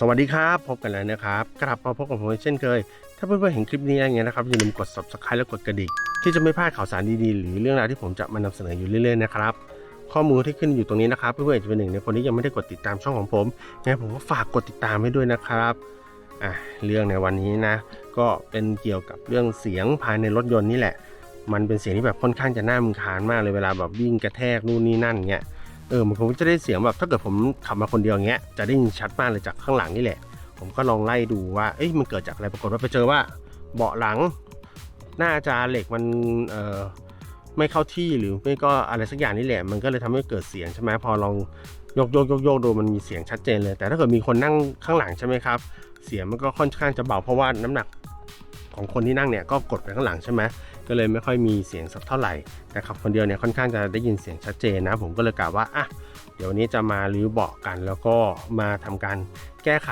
สวัสดีครับพบกันแล้วนะครับกลับมาพบกับผมเช่นเคย ถ้าเพื่อนๆเห็นคลิปนี้อย่างเงี้ยนะครับอย่าลืมกด subscribe และกดกระดิ่งที่จะไม่พลาดข่าวสารดีๆ หรือเรื่องราวที่ผมจะมานำเสนออยู่เรื่อยๆนะครับข้อมูลที่ขึ้นอยู่ตรงนี้นะครับเพื่อนๆจะเป็นหนึ่งในคนที่ยังไม่ได้กดติดตามช่องของผมงั้นผมก็ฝากกดติดตามให้ด้วยนะครับอะเรื่องในวันนี้นะ ก็เป็นเกี่ยวกับเรื่องเสียงภายในรถยนต์นี่แหละ มันเป็นเสียงที่แบบค่อนข้างจะน่ารำคาญมากเลยเวลาแบบวิ่งกระแทกนู่นนี่นั่นเงี้ย เออมันคงจะได้เสียงแบบถ้าเกิดผมขับมาคนเดียวอย่างเงี้ยจะได้ยินชัดมากเลยจากข้างหลังนี่แหละ ผมก็ลองไล่ดูว่าเอ้ยมันเกิดจากอะไรปรากฏว่าไปเจอว่าเบาะหลังน่าจะเหล็กมันเอ่อไม่เข้าที่หรือไม่ก็อะไรสักอย่างนี่แหละ มันก็เลยทำให้เกิดเสียงใช่ไหมพอลองยกโยกโยกโยกดูมันมีเสียงชัดเจนเลย แต่ถ้าเกิดมีคนนั่งข้างหลังใช่ไหมครับ เสียงมันก็ค่อนข้างจะเบาเพราะว่าน้ำหนัก ของคนที่นั่งเนี่ยก็กดไปข้างหลังใช่ไหมก็เลยไม่ค่อยมีเสียงสักเท่าไหร่แต่ขับคนเดียวเนี่ยค่อนข้างจะได้ยินเสียงชัดเจนนะ ผมก็เลยกล่าวว่าอะเดี๋ยววันนี้จะมารื้อเบาะกัน แล้วก็มาทำการแก้ไข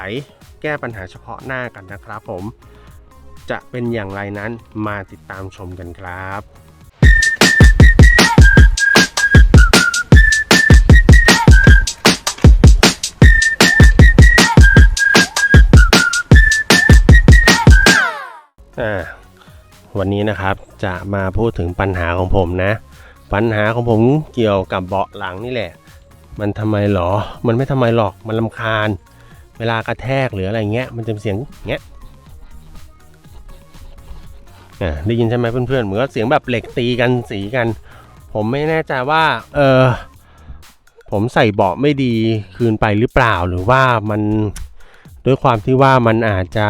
แก้ปัญหาเฉพาะหน้ากันนะครับผม จะเป็นอย่างไรนั้นมาติดตามชมกันครับ นี้นะครับ จะมาพูดถึงปัญหาของผมนะ ปัญหาของผมเกี่ยวกับเบาะหลังนี่แหละ มันทำไมหรอ มันไม่ทำไมหรอก มันลำคาญ เวลากระแทกหรืออะไรเงี้ย มันจะเสียงเงี้ยได้ยินใช่ไหมเพื่อนๆ เหมือนเสียงแบบเหล็กตีกันสีกัน ผมไม่แน่ใจว่า เออผมใส่เบาะไม่ดีคืนไปหรือเปล่าหรือว่ามันด้วยความที่ว่ามันอาจจะ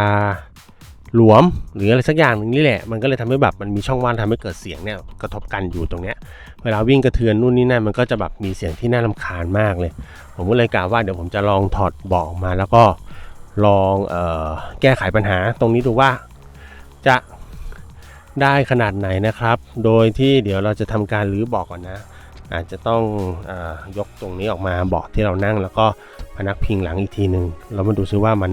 หลวมหรืออะไรสักอย่างหนึ่งนี่แหละ มันก็เลยทำให้แบบมันมีช่องว่างทำให้เกิดเสียงเนี่ยกระทบกันอยู่ตรงเนี้ย เวลาวิ่งกระเทือนนู่นนี่นั่นมันก็จะแบบมีเสียงที่น่ารำคาญมากเลย ผมก็เลยกล่าวว่าเดี๋ยวผมจะลองถอดเบาะอกมาแล้วก็ลองออแก้ไขปัญหาตรงนี้ดูว่าจะได้ขนาดไหนนะครับ โดยที่เดี๋ยวเราจะทำการรื้อบาะก่อนนะ อาจจะต้องอยกตรงนี้ออกมาบาะที่เรานั่ง แล้วก็พนักพิงหลังอีกทีหนึ่งเรามาดูซิว่ามัน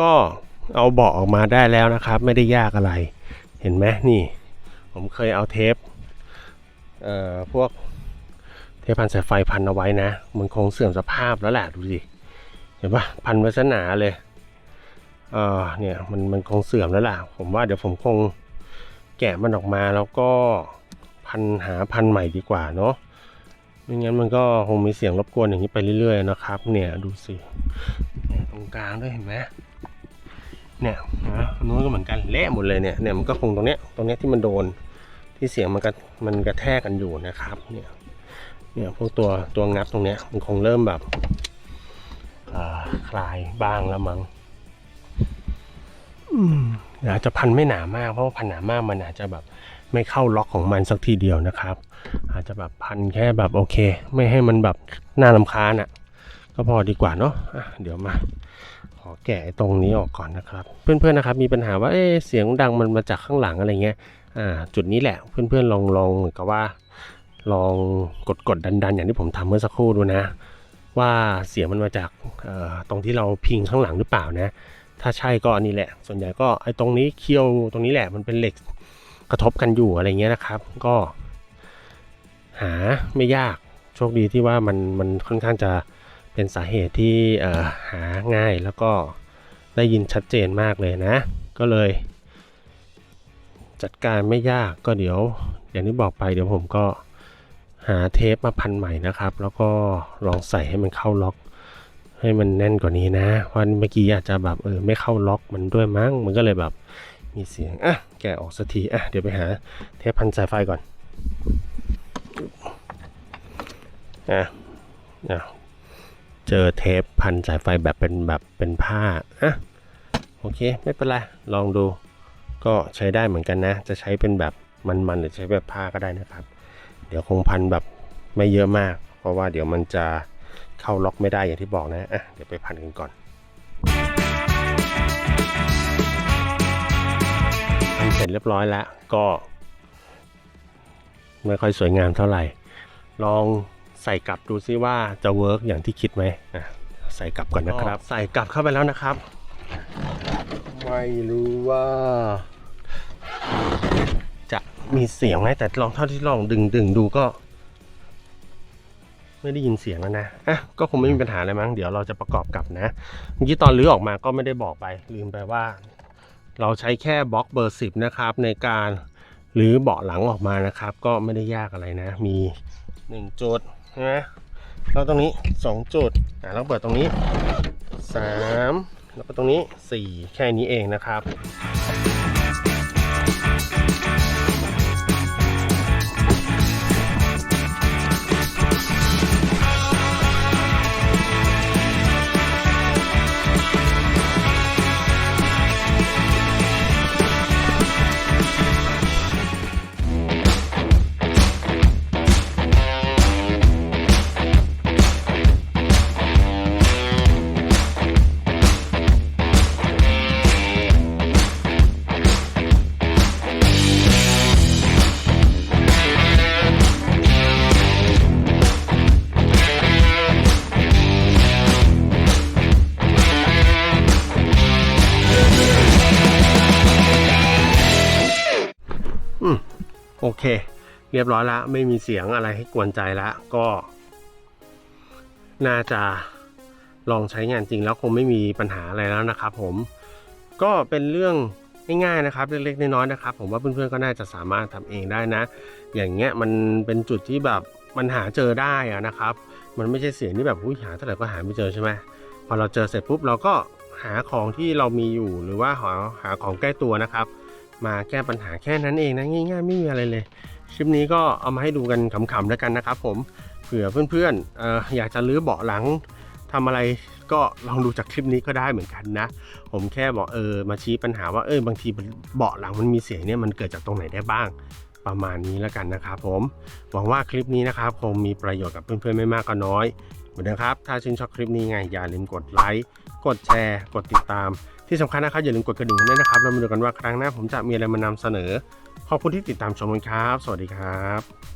ก็เอาเบาะออกมาได้แล้วนะครับ ไม่ได้ยากอะไร เห็นไหมนี่ ผมเคยเอาเทปเอ่อพวกเทปพันสายไฟพันเอาไว้นะ มันคงเสื่อมสภาพแล้วแหละดูสิเห็นปะพันไว้ซะหนาเลยเออเนี่ยมันมันคงเสื่อมแล้วล่ะ ผมว่าเดี๋ยวผมคงแกะมันออกมาแล้วก็พันหาพันใหม่ดีกว่าเนาะไม่งั้นมันก็คงมีเสียงรบกวนอย่างนี้ไปเรื่อยๆนะครับ เนี่ยดูสิเนี่ยตรงกลางด้วยเห็นไหม เนี่ยนะนู้นก็เหมือนกันเละหมดเลยเนี่ยเนี่ยมันก็คงตรงเนี้ยตรงเนี้ยที่มันโดนที่เสียงมันกระมันกระแทกกันอยู่นะครับเนี่ยเนี่ยพวกตัวตัวงับตรงเนี้ยมันคงเริ่มแบบคลายบ้างแล้วมั้งอืมอาจจะพันไม่หนามาก เพราะว่าพันหนามากมันอาจจะแบบไม่เข้าล็อกของมันสักทีเดียวนะครับ อาจจะแบบพันแค่แบบโอเค ไม่ให้มันแบบน่ารำคาญอะ ก็พอดีกว่าเนาะะเดี๋ยวมา อแกะตรงนี้ออกก่อนนะครับ เพื่อนๆนะครับมีปัญหาว่าเอ๊เสียงดังมันมาจากข้างหลังอะไรเงี้ยอ่าจุดนี้แหละเพื่อนๆลองลองเหมือนกับว่า ลองกดกดดันๆ อย่างที่ผมทำเมื่อสักครู่ดูนะ ว่าเสียงมันมาจากตรงที่เราพิงข้างหลังหรือเปล่านะ ถ้าใช่ก็อันนี้แหละ ส่วนใหญ่ก็ไอ้ตรงนี้เคี้ยวตรงนี้แหละมันเป็นเหล็กกระทบกันอยู่อะไรเงี้ยนะครับ ก็ หาไม่ยากโชคดีที่ว่ามันมันค่อนข้างจะ เป็นสาเหตุที่หาง่ายแล้วก็ได้ยินชัดเจนมากเลยนะ ก็เลย จัดการไม่ยากก็เดี๋ยว อย่างที่บอกไปเดี๋ยวผมก็หาเทปมาพันใหม่นะครับ แล้วก็ลองใส่ให้มันเข้าล็อกให้มันแน่นกว่านี้นะเพราะเมื่อกี้อาจจะแบบเออไม่เข้าล็อกมันด้วยมั้งมันก็เลยแบบมีเสียงอะแกะออกสักทีอะเดี๋ยวไปหาเทปพันสายไฟก่อนอะอ้าว เจอเทปพันสายไฟแบบเป็นแบบเป็นผ้าอะโอเค ไม่เป็นไร ลองดูก็ใช้ได้เหมือนกันนะ จะใช้เป็นแบบมันๆหรือใช้แบบผ้าก็ได้นะครับ เดี๋ยวคงพันแบบไม่เยอะมาก เพราะว่าเดี๋ยวมันจะเข้าล็อกไม่ได้อย่างที่บอกนะอะเดี๋ยวไปพันกันก่อนทำเสร็จเรียบร้อยแล้วก็ ไม่ค่อยสวยงามเท่าไหร่ ลอง ใส่กลับดูซิว่าจะเวิร์กอย่างที่คิดไหมอะใส่กลับก่อนนะครับ ใส่กลับเข้าไปแล้วนะครับ ไม่รู้ว่า จะมีเสียงไหมแต่ลองเท่าที่ลองดึงดึงดูก็ ไม่ได้ยินเสียงแล้วนะอะก็คงไม่มีปัญหาอะไรมั้งเดี๋ยวเราจะประกอบกลับนะเมื่อกี้ตอนลื้อออกมาก็ไม่ได้บอกไป ลืมไปว่า เราใช้แค่บล็อกเบอร์ 10 นะครับ ในการ หรือเบาะหลังออกมานะครับ ก็ไม่ได้ยากอะไรนะ มี1จุดใช่ไหมแล้วตรงนี้ 2 จุดอะแล้วเปิดตรงนี้ 3 แล้วก็ตรงนี้ 4 แค่นี้เองนะครับ โอเค เรียบร้อยแล้วไม่มีเสียงอะไรให้กวนใจแล้วก็ น่าจะลองใช้งานจริงแล้วคงไม่มีปัญหาอะไรแล้วนะครับ ผมก็เป็นเรื่องง่ายๆนะครับ เล็กๆน้อยๆนะครับ ผมว่าเพื่อนๆก็น่าจะสามารถทำเองได้นะ อย่างเงี้ยมันเป็นจุดที่แบบมันหาเจอได้อะนะครับ มันไม่ใช่เสียงที่แบบอุ้ยหาเท่าไหร่ก็หาไม่เจอใช่ไหมพอเราเจอเสร็จปุ๊บเราก็หาของที่เรามีอยู่หรือว่าหาหาของใกล้ตัวนะครับ มาแก้ปัญหาแค่นั้นเองนะง่ายๆไม่มีอะไรเลย คลิปนี้ก็เอามาให้ดูกันขำๆแล้วกันนะครับผมเผื่อเพื่อนๆอออยากจะรื้อเบาะหลังทำอะไรก็ลองดูจากคลิปนี้ก็ได้เหมือนกันนะ ผมแค่บอกเออมาชี้ปัญหาว่าเออบางทีเบาะหลังมันมีเสียงเนี่ยมันเกิดจากตรงไหนได้บ้างประมาณนี้แล้วกันนะครับผม หวังว่าคลิปนี้นะครับคงมีประโยชน์กับเพื่อนๆไม่มากก็น้อย เหมือนเดิมครับ ถ้าชื่นชอบคลิปนี้ไงอย่าลืมกดไลค์ กดแชร์ กดติดตาม ที่สำคัญนะครับอย่าลืมกดกระดิ่งด้วยนะครับเรามาดูกันว่าครั้งหน้าผมจะมีอะไรมานำเสนอ ขอบคุณที่ติดตามชมกันครับ สวัสดีครับ